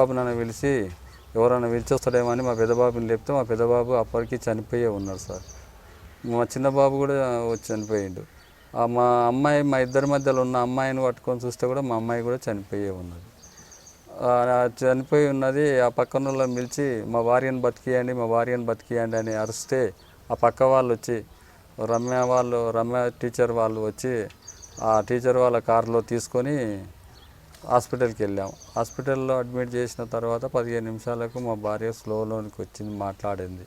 బాబు నన్ను పిలిచి ఎవరైనా పిలిచొస్తాడేమో అని మా పెద్దబాబుని లేపితే మా పెద్దబాబు అప్పటికి చనిపోయే ఉన్నాడు సార్. మా చిన్న బాబు కూడా వచ్చి చనిపోయిండు. ఆ మా అమ్మాయి మా ఇద్దరి మధ్యలో ఉన్న అమ్మాయిని పట్టుకొని చూస్తే కూడా మా అమ్మాయి కూడా చనిపోయే ఉన్నది. చనిపోయి ఉన్నది ఆ పక్కన వాళ్ళని పిలిచి మా భార్యను బతికియండి మా భార్యను బతికియండి అని అరిస్తే ఆ పక్క వాళ్ళు వచ్చి రమ్య వాళ్ళు రమ్య టీచర్ వాళ్ళు వచ్చి ఆ టీచర్ వాళ్ళ కారులో తీసుకొని హాస్పిటల్కి వెళ్ళాం. హాస్పిటల్లో అడ్మిట్ చేసిన తర్వాత పదిహేను నిమిషాలకు మా భార్య స్లోలోనికి వచ్చింది మాట్లాడింది.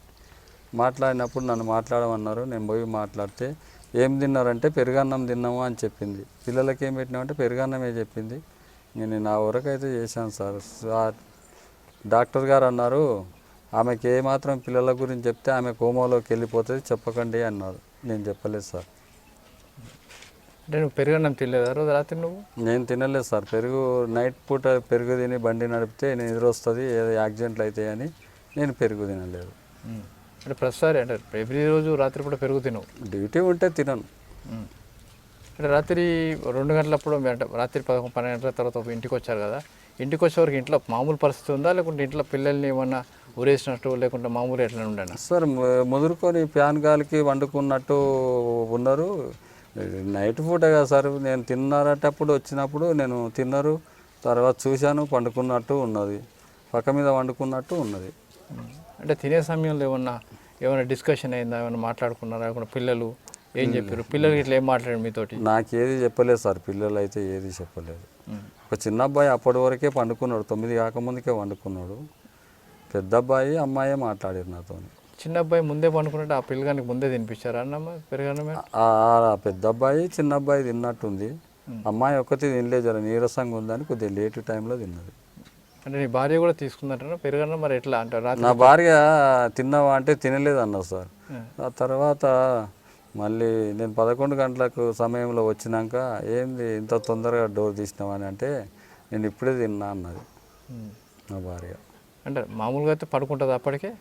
మాట్లాడినప్పుడు నన్ను మాట్లాడమన్నారు. నేను పోయి మాట్లాడితే ఏం తిన్నారంటే పెరుగన్నం తిన్నాము అని చెప్పింది. పిల్లలకి ఏం పెట్టినామంటే పెరుగన్నమే చెప్పింది. నేను నా వరకు అయితే చేశాను సార్ డాక్టర్ గారు అన్నారు ఆమెకి ఏమాత్రం పిల్లల గురించి చెప్తే ఆమె కోమాలోకి వెళ్ళిపోతుంది చెప్పకండి అన్నారు. నేను చెప్పలేదు సార్. అంటే నువ్వు పెరుగన్నం తినలేదా రోజు రాత్రి నువ్వు? నేను తినలేదు సార్. పెరుగు నైట్ పూట పెరుగు తిని బండి నడిపితే నేను ఎదురు వస్తుంది ఏదో యాక్సిడెంట్లు అవుతాయని నేను పెరుగు తినలేదు. అంటే ప్రతిసారి అంటే ఎవ్రీ రోజు రాత్రి పూట పెరుగు తినవు? డ్యూటీ ఉంటే తినను. అంటే రాత్రి రెండు గంటలప్పుడు అంటే రాత్రి పదకొండు పన్నెండు గంటల తర్వాత ఇంటికి వచ్చారు కదా. ఇంటికి వచ్చే వరకు ఇంట్లో మామూలు పరిస్థితి ఉందా? లేకుంటే ఇంట్లో పిల్లల్ని ఏమన్నా ఊరేసినట్టు లేకుంటే మామూలు ఎట్లా ఉండేనా? సార్ ముదురుకొని ప్యాన్ గాలికి వండుకున్నట్టు ఉన్నారు. నైట్ పూట కదా సార్ నేను తిన్నారటప్పుడు వచ్చినప్పుడు నేను తిన్నారు తర్వాత చూశాను పండుకున్నట్టు ఉన్నది. పక్క మీద వండుకున్నట్టు ఉన్నది. అంటే తినే సమయంలో ఏమన్నా ఏమైనా డిస్కషన్ అయిందా? ఏమైనా మాట్లాడుకున్నారా? లేకుంటే పిల్లలు ఏం చెప్పారు? పిల్లలకి ఇట్లా ఏం మాట్లాడారు మీతోటి? నాకేది చెప్పలేదు సార్ పిల్లలు అయితే ఏది చెప్పలేదు. ఒక చిన్న అబ్బాయి అప్పటి వరకే పండుకున్నాడు తొమ్మిది కాకముందుకే వండుకున్నాడు. పెద్ద అబ్బాయి అమ్మాయే మాట్లాడారు నాతో చిన్న అబ్బాయి ముందే పండుకున్నట్టు ఆ పిల్లగానికి ముందే తినిపించారా అన్నమ్మ పెరుగన్నమే ఆ పెద్ద అబ్బాయి చిన్న అబ్బాయి తిన్నట్టుంది. అమ్మాయి ఒక్కటి తినలేదు జర నీరసంగా ఉందని కొద్దిగా లేట్ టైంలో తిన్నది. అంటే నీ భార్య కూడా తీసుకుందంటారా పెరుగన్నం మరి ఎట్లా అంటే? రాత్రి నా భార్య తిన్నావా అంటే తినలేదు అన్నా సార్. ఆ. తర్వాత మళ్ళీ నేను పదకొండు గంటలకు సమయంలో వచ్చినాక ఏంది ఇంత తొందరగా డోర్ తీసినావని అంటే నేను ఇప్పుడే తిన్నా అన్నది. నా భార్య. అంటే మామూలుగా అయితే పడుకుంటుంది అప్పటికే?